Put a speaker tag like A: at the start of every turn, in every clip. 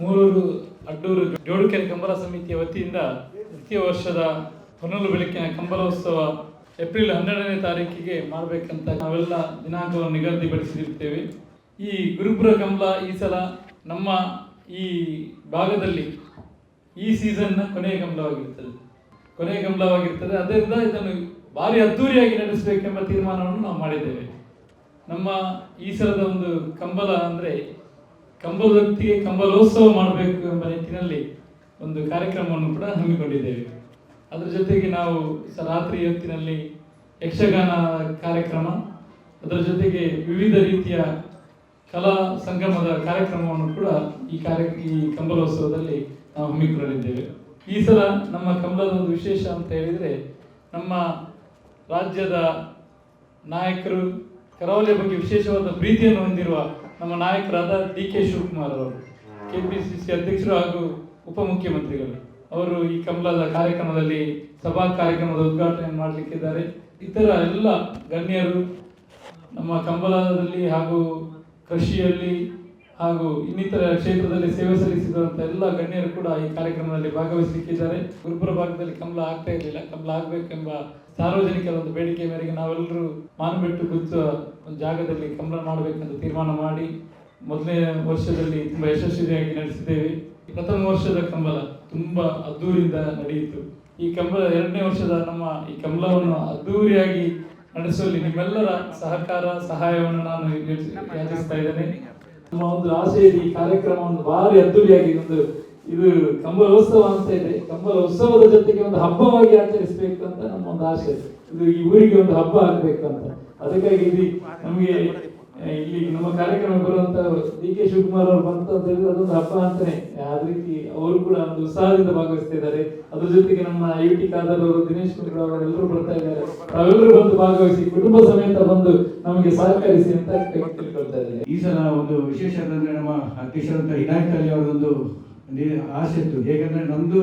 A: ಮೂರೂರು ಅಡ್ಡೂರು ಜೋಡುಕೆರೆ ಕಂಬಲ ಸಮಿತಿಯ ವತಿಯಿಂದ ಪ್ರತಿ ವರ್ಷದ ಹೊನಲು ಬೆಳಕಿನ ಕಂಬಲೋತ್ಸವ ಏಪ್ರಿಲ್ ಹನ್ನೆರಡನೇ ತಾರೀಕಿಗೆ ಮಾಡಬೇಕಂತ ನಾವೆಲ್ಲ ದಿನಾಂಕವನ್ನು ನಿಗದಿಪಡಿಸಿರ್ತೇವೆ ಈ ಗುರುಪುರ ಕಂಬಲ ಈ ಸಲ ನಮ್ಮ ಈ ಭಾಗದಲ್ಲಿ ಈ ಸೀಸನ್ನ ಕೊನೆಯ ಕಂಬಳವಾಗಿರ್ತದೆ ಕೊನೆಯ ಕಂಬಳವಾಗಿರ್ತದೆ ಅದರಿಂದ ಇದನ್ನು ಭಾರಿ ಅದ್ದೂರಿಯಾಗಿ ನಡೆಸಬೇಕೆಂಬ ತೀರ್ಮಾನವನ್ನು ನಾವು ಮಾಡಿದ್ದೇವೆ. ನಮ್ಮ ಈ ಸಲದ ಒಂದು ಕಂಬಲ ಅಂದರೆ ಕಂಬಳದೊತ್ತಿಗೆ ಕಂಬಲೋತ್ಸವ ಮಾಡಬೇಕು ಎಂಬ ನಿಟ್ಟಿನಲ್ಲಿ ಒಂದು ಕಾರ್ಯಕ್ರಮವನ್ನು ಕೂಡ ಹಮ್ಮಿಕೊಂಡಿದ್ದೇವೆ. ಅದರ ಜೊತೆಗೆ ನಾವು ರಾತ್ರಿ ಹೊತ್ತಿನಲ್ಲಿ ಯಕ್ಷಗಾನ ಕಾರ್ಯಕ್ರಮ, ಅದರ ಜೊತೆಗೆ ವಿವಿಧ ರೀತಿಯ ಕಲಾ ಸಂಗಮದ ಕಾರ್ಯಕ್ರಮವನ್ನು ಕೂಡ ಈ ಕಾರ್ಯ ಈ ಕಂಬಲೋತ್ಸವದಲ್ಲಿ ನಾವು ಹಮ್ಮಿಕೊಂಡಿದ್ದೇವೆ ಈ ಸಲ ನಮ್ಮ ಕಂಬಳದ ಒಂದು ವಿಶೇಷ ಅಂತ ಹೇಳಿದರೆ ನಮ್ಮ ರಾಜ್ಯದ ನಾಯಕರು ಕರಾವಳಿಯ ಬಗ್ಗೆ ವಿಶೇಷವಾದ ಪ್ರೀತಿಯನ್ನು ಹೊಂದಿರುವ ನಮ್ಮ ನಾಯಕರಾದ ಡಿ ಕೆ ಶಿವಕುಮಾರ್ ಅವರು ಕೆ ಪಿ ಸಿ ಸಿ ಅಧ್ಯಕ್ಷರು ಹಾಗೂ ಉಪಮುಖ್ಯಮಂತ್ರಿಗಳು. ಅವರು ಈ ಕಮಲದ ಕಾರ್ಯಕ್ರಮದಲ್ಲಿ ಸಭಾ ಕಾರ್ಯಕ್ರಮದ ಉದ್ಘಾಟನೆ ಮಾಡಲಿಕ್ಕಿದ್ದಾರೆ. ಇತರ ಎಲ್ಲ ಗಣ್ಯರು ನಮ್ಮ ಕಂಬಳದಲ್ಲಿ ಹಾಗೂ ಕೃಷಿಯಲ್ಲಿ ಹಾಗೂ ಇನ್ನಿತರ ಕ್ಷೇತ್ರದಲ್ಲಿ ಸೇವೆ ಸಲ್ಲಿಸಿದಂಥ ಎಲ್ಲ ಗಣ್ಯರು ಕೂಡ ಈ ಕಾರ್ಯಕ್ರಮದಲ್ಲಿ ಭಾಗವಹಿಸಲಿಕ್ಕಿದ್ದಾರೆ. ಗುರುಪುರ ಭಾಗದಲ್ಲಿ ಕಂಬಳ ಆಗ್ತಾ ಇರಲಿಲ್ಲ. ಕಂಬಳ ಆಗಬೇಕೆಂಬ ಸಾರ್ವಜನಿಕರ ಒಂದು ಬೇಡಿಕೆ ಮೇರೆಗೆ ನಾವೆಲ್ಲರೂ ಮಾನಬಿಟ್ಟು ಗುಚ್ಚುವ ಒಂದು ಜಾಗದಲ್ಲಿ ಕಂಬಳ ಮಾಡಬೇಕೆಂದು ತೀರ್ಮಾನ ಮಾಡಿ ಮೊದಲನೇ ವರ್ಷದಲ್ಲಿ ತುಂಬ ಯಶಸ್ವಿಯಾಗಿ ನಡೆಸಿದ್ದೇವೆ. ಪ್ರಥಮ ವರ್ಷದ ಕಂಬಲ ತುಂಬಾ ಅದ್ದೂರಿಯಿಂದ ನಡೆಯಿತು. ಈ ಕಂಬಳ ಎರಡನೇ ವರ್ಷದ ನಮ್ಮ ಈ ಕಂಬಳವನ್ನು ಅದ್ದೂರಿಯಾಗಿ ನಡೆಸುವಲ್ಲಿ ನಿಮ್ಮೆಲ್ಲರ ಸಹಕಾರ, ಸಹಾಯವನ್ನು ನಾನು ಯೋಚಿ- ಯಾಚಿಸ್ತಾ ಇದ್ದೇನೆ. ನಮ್ಮ ಒಂದು ಆಶೆಯಲ್ಲಿ ಈ ಕಾರ್ಯಕ್ರಮವನ್ನು ಭಾರಿ ಅದ್ದೂರಿಯಾಗಿ ಒಂದು ಇದು ಕಂಬಳ ಉತ್ಸವ ಅಂತ ಇದೆ. ಕಂಬಳ ಉತ್ಸವದ ಜೊತೆಗೆ ಒಂದು ಹಬ್ಬವಾಗಿ ಆಚರಿಸಬೇಕು ಅಂತ ನಮ್ಮ ಒಂದು ಆಸೆ. ಇದು ಈ ಊರಿಗೆ ಒಂದು ಹಬ್ಬ ಆಗ್ಬೇಕು ಅಂತ ಅದಕ್ಕಾಗಿ ಇಲ್ಲಿ ನಮಗೆ ಇಲ್ಲಿ ನಮ್ಮ ಕಾರ್ಯಕ್ರಮ ಬರುವಂತ ಡಿ ಕೆ ಶಿವಕುಮಾರ್ ಅವರು ಬಂತ ಹೇಳಿದ್ರೆ ಅದೊಂದು ಹಬ್ಬ ಅಂತಾನೆ. ಅದ ರೀತಿ ಅವರು ಕೂಡ ಒಂದು ಉತ್ಸಾಹದಿಂದ ಭಾಗವಹಿಸ್ತಾ ಇದ್ದಾರೆ ಅದ್ರ ಜೊತೆಗೆ ನಮ್ಮ ಐ ಟಿ ಖಾದರ್ ಅವರು, ದಿನೇಶ್ ಗುಂಡೂರಾವ್ ಅವರು, ಎಲ್ಲರೂ ಬರ್ತಾ ಇದ್ದಾರೆ. ತಾವೆಲ್ಲರೂ ಬಂದು ಭಾಗವಹಿಸಿ, ಕುಟುಂಬ ಸಮೇತ ಬಂದು ನಮಗೆ ಸಹಕರಿಸಿ ಅಂತ
B: ಈ ಸಲ ಒಂದು ವಿಶೇಷ ಅಂದ್ರೆ ನಮ್ಮ ಅಧ್ಯಕ್ಷರಂತ ಇನಾಯತ್ ಅಲಿ ಅವರದೊಂದು ಆಸೆ ಇತ್ತು. ಹೇಗಂದ್ರೆ ನಮ್ಮದು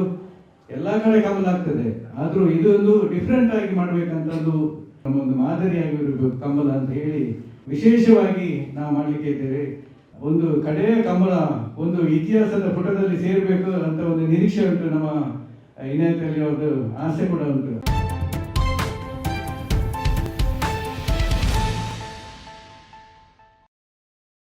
B: ಎಲ್ಲಾ ಕಡೆ ಕಮಲ್ ಆಗ್ತದೆ. ಆದ್ರೂ ಇದೊಂದು ಡಿಫ್ರೆಂಟ್ ಆಗಿ ಮಾಡ್ಬೇಕಂತ ಒಂದು ನಮ್ಮೊಂದು ಮಾದರಿಯಾಗಿ ಕಂಬಳ ಅಂತ ಹೇಳಿ ವಿಶೇಷವಾಗಿ ನಾವು ಮಾಡ್ಲಿಕ್ಕೆ ಇದ್ದೇವೆ. ಒಂದು ಕಡೆಯ ಕಂಬಳ ಒಂದು ಇತಿಹಾಸದ ಪುಟದಲ್ಲಿ ಸೇರಬೇಕು ಅಂತ ಒಂದು ನಿರೀಕ್ಷೆ ಉಂಟು ನಮ್ಮ ಇನಾಯತ್ ಅಲಿ ಆಸೆ ಕೂಡ ಉಂಟು.